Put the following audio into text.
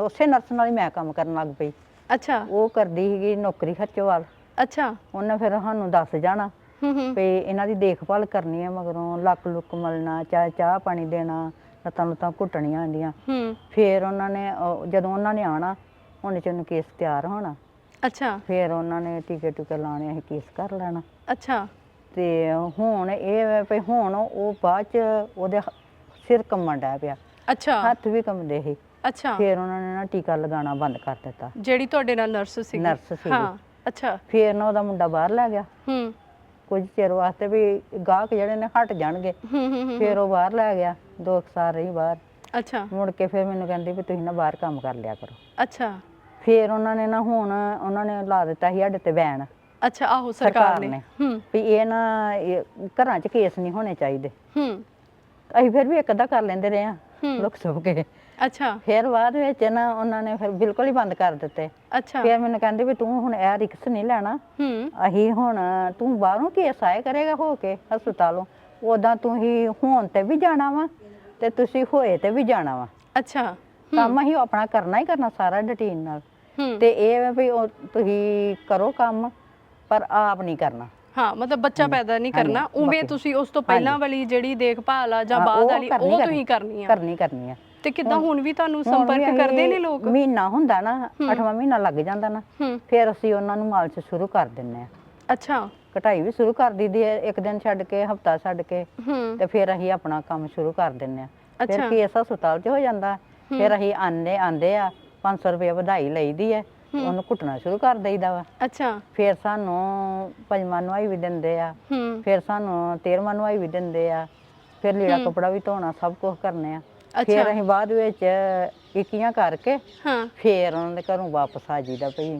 ਉਸੇ ਨਰਸ ਨਾਲ ਹੀ ਮੈਂ ਕੰਮ ਕਰਨ ਲੱਗ ਪਈ। ਅੱਛਾ। ਉਹ ਕਰਦੀ ਸੀਗੀ ਨੌਕਰੀ ਖੱਚੋਵਾਲ ਅੱਛਾ। ਉਹਨੇ ਫਿਰ ਸਾਨੂੰ ਦੱਸ ਜਾਣਾ ਹੂੰ ਹੂੰ। ਵੀ ਇਹਨਾਂ ਦੀ ਦੇਖਭਾਲ ਕਰਨੀ ਹੈ ਮਗਰੋਂ ਲੱਕ ਲੁੱਕ ਮਲਣਾ ਚਾਹ ਚਾਹ ਪਾਣੀ ਦੇਣਾ ਲੱਤਾਂ ਲੁੱਤਾਂ ਘੁੱਟਣੀਆਂ ਆਂਦੀਆਂ। ਹੂੰ। ਫਿਰ ਉਹਨਾਂ ਨੇ ਜਦੋਂ ਉਹਨਾਂ ਨੇ ਆਣਾ ਹੁਣ ਚ ਨੂੰ ਕੇਸ ਤਿਆਰ ਹੋਣਾ। ਅੱਛਾ। ਫਿਰ ਉਹਨਾਂ ਨੇ ਟੀਕੇ ਟੁਕੇ ਲਾਣੇ ਅਸੀਂ ਕੇਸ ਕਰ ਲੈਣਾ। ਅੱਛਾ। ਤੇ ਹੁਣ ਇਹ ਵਾ ਵੀ ਹੁਣ ਉਹ ਬਾਅਦ ਚ ਉਹਦੇ ਹ- ਸਿਰ ਕੰਮਣ ਡਿਆ ਪਿਆ। ਅੱਛਾ। ਹੱਥ ਵੀ ਕੰਮਦੇ ਸੀ। ਅੱਛਾ। ਫਿਰ ਉਹਨਾਂ ਨੇ ਨਾ ਟੀਕਾ ਲਗਾਉਣਾ ਬੰਦ ਕਰ ਦਿੱਤਾ। ਜਿਹੜੀ ਤੁਹਾਡੇ ਨਾਲ ਨਰਸ ਸੀ ਨਰਸ ਸੀਗੀ। ਹਾਂ ਅੱਛਾ। ਫਿਰ ਨਾ ਉਹਦਾ ਮੁੰਡਾ ਬਾਹਰ ਲੈ ਗਿਆ। ਹੂੰ। ਕੁਝ ਚਿਰ ਵਾਸਤੇ ਵੀ ਗਾਹਕ ਜਿਹੜੇ ਨੇ ਹਟ ਜਾਣਗੇ। ਹੂੰ ਹੂੰ ਹੂੰ ਫਿਰ ਉਹ ਬਾਹਰ ਲੈ ਗਿਆ। ਦੋ ਕੁ ਸਾਲ ਰਹੀ ਬਾਹਰ। ਅੱਛਾ। ਮੁੜ ਕੇ ਫਿਰ ਮੈਨੂੰ ਕਹਿੰਦੀ ਵੀ ਤੁਸੀਂ ਨਾ ਬਾਹਰ ਕੰਮ ਕਰ ਲਿਆ ਕਰੋ। ਅੱਛਾ। ਫਿਰ ਉਹਨਾਂ ਨੇ ਨਾ ਹੁਣ ਉਹਨਾਂ ਨੇ ਲਾ ਦਿੱਤਾ ਸੀ ਸਾਡੇ ਤੇ ਬੈਨ। ਅੱਛਾ ਆਹੋ ਸਰਕਾਰ ਸਰਕਾਰ ਨੇ। ਨੇ। ਹੂੰ। ਵੀ ਇਹ ਨਾ ਇਹ ਘਰਾਂ 'ਚ ਕੇਸ ਨਹੀਂ ਹੋਣੇ ਚਾਹੀਦੇ। ਹੂੰ। ਅਸੀਂ ਫਿਰ ਵੀ ਇੱਕ ਅੱਧਾ ਕਰ ਲੈਂਦੇ ਰਹੇ ਆ ਹੂੰ। ਲੁਕ ਸੁਕ ਕੇ। ਅੱਛਾ। ਫਿਰ ਬਾਅਦ ਵਿੱਚ ਨਾ ਉਹਨਾਂ ਨੇ ਫਿਰ ਬਿਲਕੁਲ ਹੀ ਬੰਦ ਕਰ ਦਿੱਤੇ। ਅੱਛਾ। ਫਿਰ ਮੈਨੂੰ ਕਹਿੰਦੇ ਵੀ ਤੂੰ ਹੁਣ ਇਹ ਰਿਕਸ ਨਹੀਂ ਲੈਣਾ। ਹੂੰ। ਅਸੀਂ ਹੁਣ ਤੂੰ ਬਾਹਰੋਂ ਕੇਸ ਆਏ ਕਰੇਗਾ ਹੋ ਕੇ ਹਸਪਤਾਲੋਂ। ਉਦਾਂ ਤੂੰ ਹੀ ਹੋਣ ਤੇ ਵੀ ਜਾਣਾ ਵਾ ਤੇ ਤੁਸੀਂ ਹੋਏ ਤੇ ਵੀ ਜਾਣਾ ਵਾ। ਅੱਛਾ। ਕੰਮ ਅਸੀਂ ਆਪਣਾ ਕਰਨਾ ਹੀ ਕਰਨਾ ਸਾਰਾ ਡਿਟੇਨ ਨਾਲ। ਹੂੰ। ਤੇ ਇਹ ਵਾ ਤੁਸੀਂ ਕਰੋ ਕੰਮ ਪਰ ਆਪ ਨਹੀਂ ਕਰਨਾ। ਹਾਂ ਮਤਲਬ ਬੱਚਾ ਪੈਦਾ ਨਹੀਂ ਹਾਂਜੀ, ਕਰਨਾ ਉਵੇਂ ਬਾਕੀ- ਤੁਸੀਂ ਉਸ ਤੋਂ ਪਹਿਲਾਂ ਹਾਂਜੀ। ਵਾਲੀ ਜਿਹੜੀ ਦੇਖਭਾਲ ਆ ਜਾਂ ਹਾਂ, ਬਾਅਦ ਉਹ ਵਾਲੀ ਕਰਨੀ ਉਹ। ਤੁਸੀਂ ਕਰਨੀ ਆ। ਕਰਨੀ ਕਰਨੀ ਆ। ਤੇ ਕਿਦਾਂ ਹੁਣ ਵੀ ਤੁਹਾਨੂੰ ਹੁਣ ਵੀ ਸੰਪਰਕ ਅਸੀਂ ਕਰਦੇ ਨੇ ਲੋਕ? ਮਹੀਨਾ ਹੁੰਦਾ ਨਾ ਅੱਠਵਾਂ ਮਹੀਨਾ ਲੱਗ ਜਾਂਦਾ ਨਾ ਹੂੰ। ਫਿਰ ਅਸੀਂ ਉਹਨਾਂ ਨੂੰ ਮਾਲਸ਼ ਸ਼ੁਰੂ ਕਰ ਦਿੰਨੇ ਆ। ਅੱਛਾ। ਕਟਾਈ ਵੀ ਸ਼ੁਰੂ ਕਰ ਦਈਦੀ ਹੈ ਇੱਕ ਦਿਨ ਛੱਡ ਕੇ ਹਫਤਾ ਛੱਡ ਕੇ ਹੂੰ। ਤੇ ਫਿਰ ਅਸੀਂ ਆਪਣਾ ਕੰਮ ਸ਼ੁਰੂ ਕਰ ਦਿੰਨੇ ਆ। ਫਿਰ ਅੱਛਾ। ਕੇਸ ਹਸਪਤਾਲ 'ਚ ਹੋ ਜਾਂਦਾ ਫਿਰ ਅਸੀਂ ਆਨੇ ਆਂਦੇ ਆ 500 ਰੁਪਏ ਵਧਾਈ ਲਈਦੀ ਹੈ ਉਹਨੂੰ ਕੁੱਟਣਾ ਸ਼ੁਰੂ ਕਰ ਦਈਦਾ ਵਾ। ਅੱਛਾ। ਫਿਰ ਸਾਨੂੰ ਪੰਜਵਾਂ ਨਵਾਈ ਵੀ ਦਿੰਦੇ ਆ। ਹੂੰ। ਫਿਰ ਸਾਨੂੰ ਤੇਰਵਾਂ ਨਵਾਈ ਵੀ ਦਿੰਦੇ ਆ। ਫਿਰ ਲੀੜਾ ਕਪੜਾ ਵੀ ਧੋਣਾ ਸਭ ਕੁਝ ਕਰਨੇ ਆ। ਫਿਰ ਅਸੀਂ ਬਾਅਦ ਵਿੱਚ ਇਕੀਆਂ ਕਰਕੇ ਹਾਂ। ਫਿਰ ਉਹਨਾਂ ਦੇ ਘਰੋਂ ਵਾਪਸ ਆ ਜੀਦਾ ਭਈ।